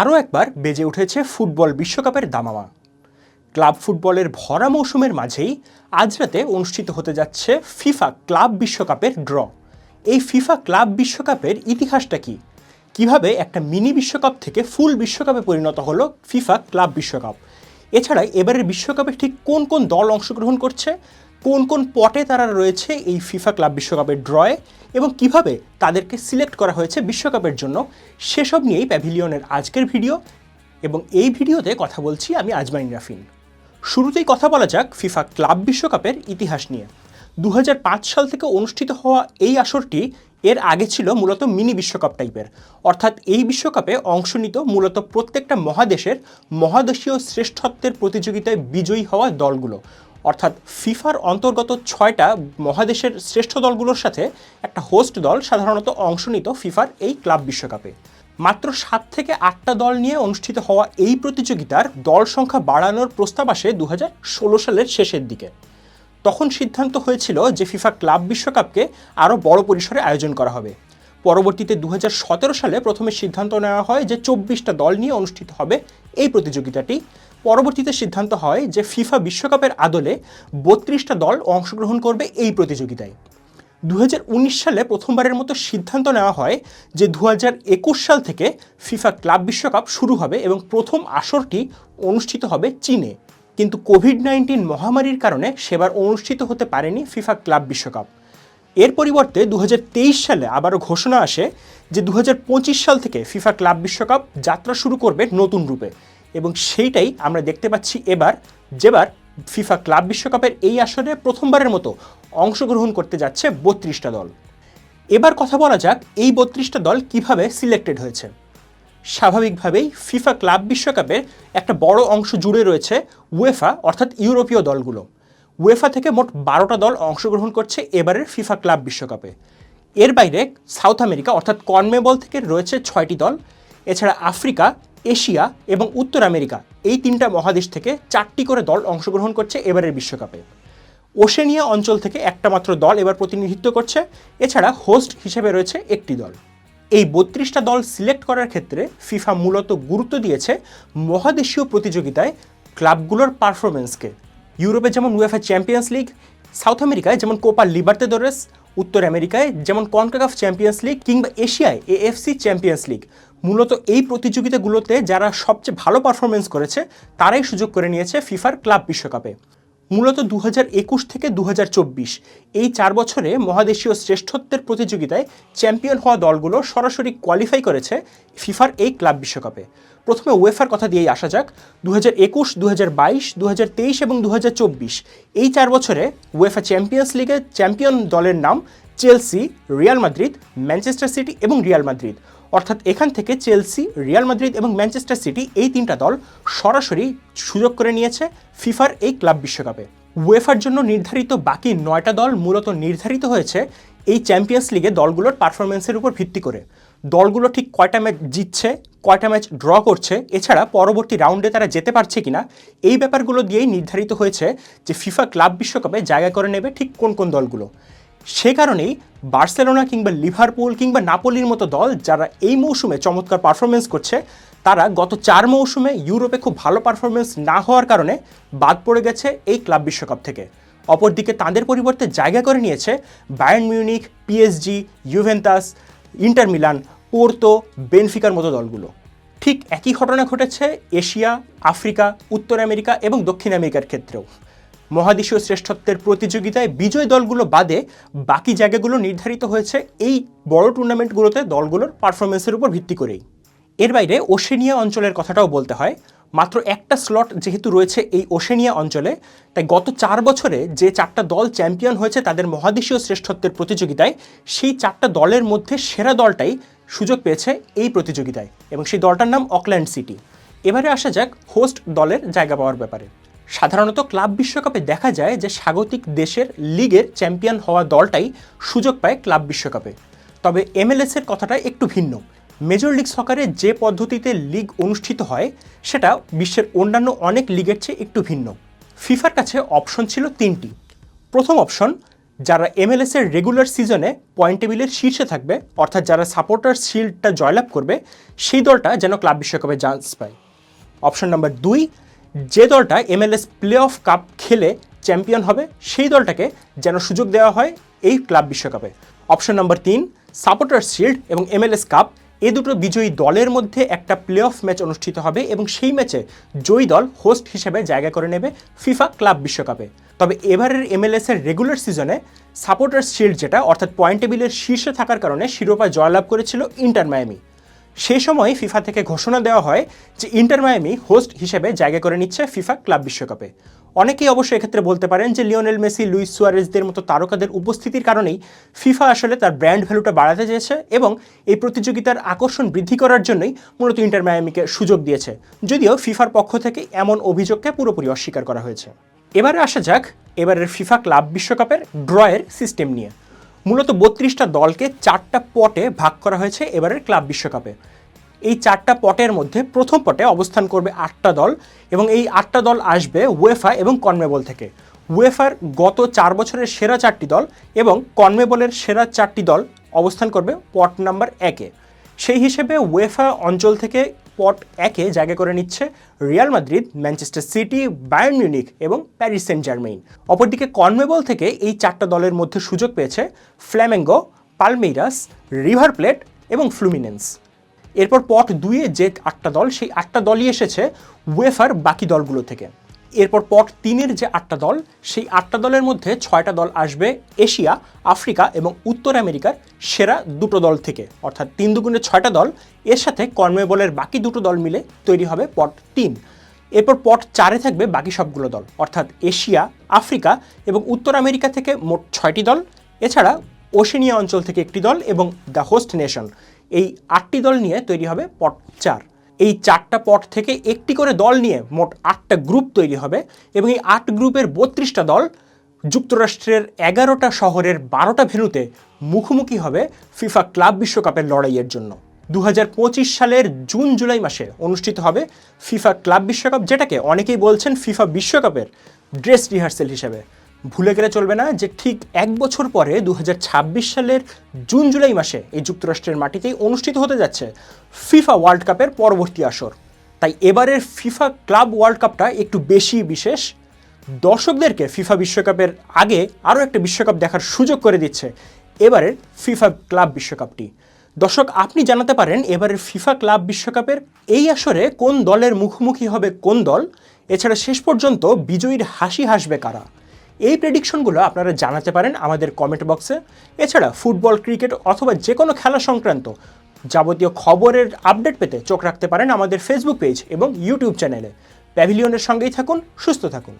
আরও একবার বেজে উঠেছে ফুটবল বিশ্বকাপের দামামা। ক্লাব ফুটবলের ভরা মৌসুমের মাঝেই আজ রাতে অনুষ্ঠিত হতে যাচ্ছে ফিফা ক্লাব বিশ্বকাপের ড্র। এই ফিফা ক্লাব বিশ্বকাপের ইতিহাসটা কি? কীভাবে একটা মিনি বিশ্বকাপ থেকে ফুল বিশ্বকাপে পরিণত হলো ফিফা ক্লাব বিশ্বকাপ? এছাড়া এবারের বিশ্বকাপে ঠিক কোন কোন দল অংশগ্রহণ করছে? কোন কোন পটে তারা রয়েছে এই ফিফা ক্লাব বিশ্বকাপের ড্রয়ে এবং কীভাবে তাদেরকে সিলেক্ট করা হয়েছে বিশ্বকাপের জন্য, সেসব নিয়েই প্যাভিলিয়নের আজকের ভিডিও এবং এই ভিডিওতে কথা বলছি আমি আজমাইন রাফিন। শুরুতেই কথা বলা যাক ফিফা ক্লাব বিশ্বকাপের ইতিহাস নিয়ে। দু হাজার পাঁচ সাল থেকে অনুষ্ঠিত হওয়া এই আসরটি এর আগে ছিল মূলত মিনি বিশ্বকাপ টাইপের। অর্থাৎ এই বিশ্বকাপে অংশ নিত মূলত প্রত্যেকটা মহাদেশের মহাদেশীয় শ্রেষ্ঠত্বের প্রতিযোগিতায় বিজয়ী হওয়া দলগুলো। অর্থাৎ ফিফার অন্তর্গত ছয়টা মহাদেশের শ্রেষ্ঠ দলগুলোর সাথে একটা হোস্ট দল সাধারণত অংশ নিত ফিফার এই ক্লাব বিশ্বকাপে। মাত্র সাত থেকে আটটা দল নিয়ে অনুষ্ঠিত হওয়া এই প্রতিযোগিতার দল সংখ্যা বাড়ানোর প্রস্তাব আসে দু হাজার ষোলো সালের শেষের দিকে। তখন সিদ্ধান্ত হয়েছিল যে ফিফা ক্লাব বিশ্বকাপকে আরও বড় পরিসরে আয়োজন করা হবে। পরবর্তীতে দু হাজার সতেরো সালে প্রথমে সিদ্ধান্ত নেওয়া হয় যে চব্বিশটা দল নিয়ে অনুষ্ঠিত হবে এই প্রতিযোগিতাটি। পরবর্তীতে সিদ্ধান্ত হয় যে ফিফা বিশ্বকাপের আদলে বত্রিশটা দল অংশগ্রহণ করবে এই প্রতিযোগিতায়। দু হাজার উনিশ সালে প্রথমবারের মতো সিদ্ধান্ত নেওয়া হয় যে দু হাজার একুশ সাল থেকে ফিফা ক্লাব বিশ্বকাপ শুরু হবে এবং প্রথম আসরটি অনুষ্ঠিত হবে চীনে। কিন্তু কোভিড নাইন্টিন মহামারীর কারণে সেবার অনুষ্ঠিত হতে পারেনি ফিফা ক্লাব বিশ্বকাপ। এর পরিবর্তে দু হাজার তেইশ সালে আবারও ঘোষণা আসে যে দু হাজার পঁচিশ সাল থেকে ফিফা ক্লাব বিশ্বকাপ যাত্রা শুরু করবে নতুন রূপে। এবং সেইটাই আমরা দেখতে পাচ্ছি এবার, যেবার ফিফা ক্লাব বিশ্বকাপের এই আসরে প্রথমবারের মতো অংশগ্রহণ করতে যাচ্ছে বত্রিশটা দল। এবার কথা বলা যাক এই বত্রিশটা দল কীভাবে সিলেক্টেড হয়েছে। স্বাভাবিকভাবেই ফিফা ক্লাব বিশ্বকাপের একটা বড় অংশ জুড়ে রয়েছে উয়েফা, অর্থাৎ ইউরোপীয় দলগুলো। উয়েফা থেকে মোট বারোটা দল অংশগ্রহণ করছে এবারের ফিফা ক্লাব বিশ্বকাপে। এর বাইরে সাউথ আমেরিকা অর্থাৎ কনমেবল থেকে রয়েছে ছয়টি দল। এছাড়া আফ্রিকা, এশিয়া এবং উত্তর আমেরিকা এই তিনটা মহাদেশ থেকে চারটি করে দল অংশগ্রহণ করছে এবারের বিশ্বকাপে। ওশেনিয়া অঞ্চল থেকে একটা মাত্র দল এবার প্রতিনিধিত্ব করছে। এছাড়া হোস্ট হিসেবে রয়েছে একটি দল। এই বত্রিশটা দল সিলেক্ট করার ক্ষেত্রে ফিফা মূলত গুরুত্ব দিয়েছে মহাদেশীয় প্রতিযোগিতায় ক্লাবগুলোর পারফরমেন্সকে ইউরোপে যেমন উয়েফা চ্যাম্পিয়ন্স লিগ সাউথ আমেরিকায় যেমন কোপা লিবার্তেদোরেস উত্তর আমেরিকায় যেমন কনকাকাফ চ্যাম্পিয়ন্স লিগ কিংবা এশিয়ায় এএফসি চ্যাম্পিয়ন্স লিগ মূলত এই প্রতিযোগিতাগুলোতে যারা সবচেয়ে ভালো পারফরমেন্স করেছে, তারাই সুযোগ করে নিয়েছে ফিফার ক্লাব বিশ্বকাপে। মূলত দু থেকে দু হাজার চব্বিশ। এই চার বছরে মহাদেশীয় শ্রেষ্ঠত্বের প্রতিযোগিতায় চ্যাম্পিয়ন হওয়া দলগুলো সরাসরি কোয়ালিফাই করেছে ফিফার এই ক্লাব বিশ্বকাপে। প্রথমে ওয়েফার কথা দিয়েই আসা যাক। দু হাজার একুশ দু হাজার বাইশ দু হাজার তেইশ এবং দু হাজার চব্বিশ। এই চার বছরে ওয়েফা চ্যাম্পিয়ন্স লিগের চ্যাম্পিয়ন দলের নাম Chelsea, Real Madrid, Manchester City এবং রিয়াল মাদ্রিদ। অর্থাৎ এখান থেকে চেলসি, রিয়াল মাদ্রিদ এবং ম্যানচেস্টার সিটি এই তিনটা দল সরাসরি সুযোগ করে নিয়েছে ফিফার এই ক্লাব বিশ্বকাপে। ওয়েফার জন্য নির্ধারিত বাকি নয়টা দল মূলত নির্ধারিত হয়েছে এই চ্যাম্পিয়ন্স লিগে দলগুলোর পারফরমেন্সের উপর ভিত্তি করে। দলগুলো ঠিক কয়টা ম্যাচ জিতছে, কয়টা ম্যাচ ড্র করছে, এছাড়া পরবর্তী রাউন্ডে তারা যেতে পারছে কিনা, এই ব্যাপারগুলো দিয়েই নির্ধারিত হয়েছে যে ফিফা ক্লাব বিশ্বকাপে জায়গা করে নেবে ঠিক কোন কোন দলগুলো। সে কারণেই বার্সেলোনা কিংবা লিভারপুল কিংবা নাপোলির মতো দল যারা এই মৌসুমে চমৎকার পারফরমেন্স করছে, তারা গত চার মৌসুমে ইউরোপে খুব ভালো পারফরমেন্স না হওয়ার কারণে বাদ পড়ে গেছে এই ক্লাব বিশ্বকাপ থেকে। অপরদিকে তাদের পরিবর্তে জায়গা করে নিয়েছে Bayern Munich PSG Juventus Inter Milan Porto বেনফিকার মতো দলগুলো। ঠিক একই ঘটনা ঘটেছে এশিয়া, আফ্রিকা, উত্তর আমেরিকা এবং দক্ষিণ আমেরিকার ক্ষেত্রেও। মহাদেশীয় শ্রেষ্ঠত্বের প্রতিযোগিতায় বিজয় দলগুলো বাদে বাকি জায়গাগুলো নির্ধারিত হয়েছে এই বড় টুর্নামেন্টগুলোতে দলগুলোর পারফরমেন্সের উপর ভিত্তি করেই। এর বাইরে ওশেনিয়া অঞ্চলের কথাটাও বলতে হয়। মাত্র একটা স্লট যেহেতু রয়েছে এই ওশেনিয়া অঞ্চলে, তাই গত চার বছরে যে চারটা দল চ্যাম্পিয়ন হয়েছে তাদের মহাদেশীয় শ্রেষ্ঠত্বের প্রতিযোগিতায়, সেই চারটা দলের মধ্যে সেরা দলটাই সুযোগ পেয়েছে এই প্রতিযোগিতায় এবং সেই দলটার নাম অকল্যান্ড সিটি। এবারে আসা যাক হোস্ট দলের জায়গা পাওয়ার ব্যাপারে। সাধারণত ক্লাব বিশ্বকাপে দেখা যায় যে স্বাগতিক দেশের লিগের চ্যাম্পিয়ন হওয়া দলটাই সুযোগ পায় ক্লাব বিশ্বকাপে। তবে এমএলএস এর কথাটা একটু ভিন্ন। মেজর লিগ সকারে যে পদ্ধতিতে লিগ অনুষ্ঠিত হয়, সেটা বিশ্বের অন্যান্য অনেক লিগের চেয়ে একটু ভিন্ন। ফিফার কাছে অপশন ছিল তিনটি। প্রথম অপশন, যারা এমএলএস এর রেগুলার সিজনে পয়েন্ট টেবিলের শীর্ষে থাকবে, অর্থাৎ যারা সাপোর্টার শিল্ডটা জয়লাভ করবে, সেই দলটা যেন ক্লাব বিশ্বকাপে চান্স পায়। অপশন নাম্বার দুই যে দলটা এমএলএস প্লে অফ কাপ খেলে চ্যাম্পিয়ন হবে, সেই দলটাকে যেন সুযোগ দেওয়া হয় এই ক্লাব বিশ্বকাপে। অপশন নাম্বার তিন সাপোর্টার শিল্ড এবং এমএলএস কাপ, এ দুটো বিজয়ী দলের মধ্যে একটা প্লে অফ ম্যাচ অনুষ্ঠিত হবে এবং সেই ম্যাচে জয়ী দল হোস্ট হিসেবে জায়গা করে নেবে ফিফা ক্লাব বিশ্বকাপে। তবে এবারের এমএলএস এর রেগুলার সিজনে সাপোর্টার শিল্ড যেটা, অর্থাৎ পয়েন্ট টেবিলের শীর্ষে থাকার কারণে শিরোপা জয়লাভ করেছিল ইন্টার মায়ামি। সেই সময় ফিফা থেকে ঘোষণা দেওয়া হয় যে ইন্টার মায়ামি হোস্ট হিসেবে জায়গা করে নিচ্ছে ফিফা ক্লাব বিশ্বকাপে। অনেকেই অবশ্য এক্ষেত্রে বলতে পারেন যে লিওনেল মেসি, লুইস সুয়ারেজদের মতো তারকাদের উপস্থিতির কারণেই ফিফা আসলে তার ব্র্যান্ড ভ্যালুটা বাড়াতে চেয়েছে এবং এই প্রতিযোগিতার আকর্ষণ বৃদ্ধি করার জন্যই মূলত ইন্টার মায়ামিকে সুযোগ দিয়েছে। যদিও ফিফার পক্ষ থেকে এমন অভিযোগকে পুরোপুরি অস্বীকার করা হয়েছে। এবারে আসা যাক, এবারের ফিফা ক্লাব বিশ্বকাপের ড্রয়ের সিস্টেম নিয়ে। মূলত বত্রিশটা দলকে চারটা পটে ভাগ করা হয়েছে এবারের ক্লাব বিশ্বকাপে। এই চারটা পটের মধ্যে প্রথম পটে অবস্থান করবে আটটা দল এবং এই আটটা দল আসবে ওয়েফা এবং কনমেবল থেকে। ওয়েফার গত চার বছরের সেরা চারটি দল এবং কনমেবলের সেরা চারটি দল অবস্থান করবে পট নাম্বার একে। সেই হিসেবে ওয়েফা অঞ্চল থেকে পট একে জায়গা করে নিচ্ছে Real Madrid, Manchester City, Bayern Munich এবং প্যারিস সেন্ট জার্মেইন অপরদিকে কনমেবল থেকে এই চারটা দলের মধ্যে সুযোগ পেয়েছে ফ্ল্যামেঙ্গো পালমেইরাস রিভার প্লেট এবং ফ্লুমিনেন্স। এরপর পট দুইয়ে যে আটটা দল, সেই আটটা দলই এসেছে ওয়েফার বাকি দলগুলো থেকে। এরপর পট তিনের যে আটটা দল, সেই আটটা দলের মধ্যে ছয়টা দল আসবে এশিয়া, আফ্রিকা এবং উত্তর আমেরিকার সেরা দুটো দল থেকে। অর্থাৎ তিন দুগুণে ছয়টা দল, এর সাথে কর্মবলের বাকি দুটো দল মিলে তৈরি হবে পট তিন। এরপর পট চারে থাকবে বাকি সবগুলো দল, অর্থাৎ এশিয়া, আফ্রিকা এবং উত্তর আমেরিকা থেকে মোট ছয়টি দল। এছাড়া ওশেনিয়া অঞ্চল থেকে একটি দল এবং দ্য হোস্ট নেশন। এই আটটি দল নিয়ে তৈরি হবে পট চার। এই চারটা পট থেকে একটি করে দল নিয়ে মোট আটটা গ্রুপ তৈরি হবে এবং এই আট গ্রুপের বত্রিশটা দল যুক্তরাষ্ট্রের এগারোটা শহরের বারোটা ভেন্যুতে মুখোমুখি হবে ফিফা ক্লাব বিশ্বকাপের লড়াইয়ের জন্য। দু হাজার পঁচিশ সালের জুন জুলাই মাসে অনুষ্ঠিত হবে ফিফা ক্লাব বিশ্বকাপ, যেটাকে অনেকেই বলছেন ফিফা বিশ্বকাপের ড্রেস রিহার্সেল হিসেবে। ভুলে গেলে চলবে না যে ঠিক এক বছর পরে দু হাজার ছাব্বিশ সালের জুন জুলাই মাসে এই যুক্তরাষ্ট্রের মাটিতেই অনুষ্ঠিত হতে যাচ্ছে ফিফা ওয়ার্ল্ড কাপের পরবর্তী আসর। তাই এবারের ফিফা ক্লাব ওয়ার্ল্ড কাপটা একটু বেশি বিশেষ। দর্শকদেরকে ফিফা বিশ্বকাপের আগে আরও একটা বিশ্বকাপ দেখার সুযোগ করে দিচ্ছে এবারের ফিফা ক্লাব বিশ্বকাপটি। দর্শক, আপনি জানাতে পারেন এবারের ফিফা ক্লাব বিশ্বকাপের এই আসরে কোন দলের মুখোমুখি হবে কোন দল? এছাড়া শেষ পর্যন্ত বিজয়ীর হাসি হাসবে কারা? এই প্রেডিকশনগুলো আপনারা জানাতে পারেন আমাদের কমেন্ট বক্সে এছাড়া ফুটবল ক্রিকেট অথবা যে কোনো খেলা সংক্রান্ত যাবতীয় খবরের আপডেট পেতে চোখ রাখতে পারেন আমাদের ফেসবুক পেজ এবং ইউটিউব চ্যানেলে প্যাভিলিয়নের সঙ্গেই থাকুন, সুস্থ থাকুন।